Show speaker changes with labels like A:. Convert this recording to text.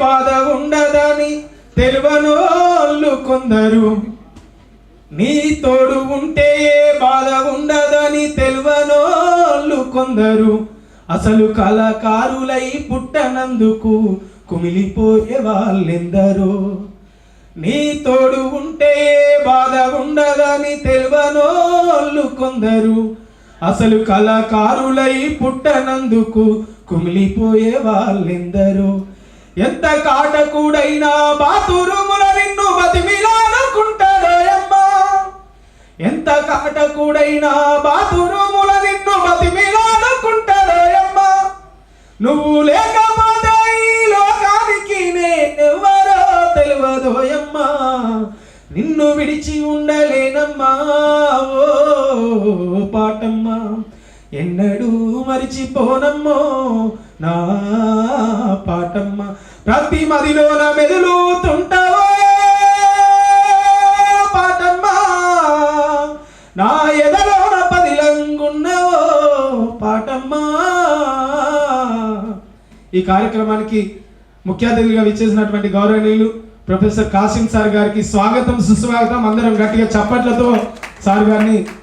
A: బాధ ఉండదని తెలివనోళ్ళు కొందరు. నీ తోడు ఉంటే ఏ బాధ ఉండదని తెలివనోళ్ళు కొందరు. అసలు కళాకారులై పుట్టనందుకు కుమిలిపోయే వాళ్ళెందరో. నీ తోడు ఉంటే బాధ ఉండదని తెలివనోళ్ళు కొందరు. అసలు కళాకారులై పుట్టనందుకు కుమిలిపోయే వాళ్ళెందరో. ఎంత కాటకుడైనా బాతురుముల నిన్ను బతిమిలాడుకుంటాడయమ్మా ఎంత కాటకుడైనా బాతురుముల నిన్ను బతిమిలాడుకుంటాడయమ్మా నువ్వు లేకపోతే ఈ లోకానికి నేనెవరో తెలియదోయమ్మా నిన్ను విడిచి ఉండలేనమ్మా. ఓ పాటమ్మా ఎన్నడూ మరిచిపోనమ్మో. నా పాటమ్మ ప్రతి మదిలోన మెదులుతుంటావో? పాటమ్మా నా ఎదలోన పదిలంగున్నావో పాటమ్మా. ఈ కార్యక్రమానికి ముఖ్య అతిథిగా విచ్చేసినటువంటి గౌరవనీయులు ప్రొఫెసర్ కాసిం సార్ గారికి స్వాగతం సుస్వాగతం. అందరం గట్టిగా చప్పట్లతో సార్ గారిని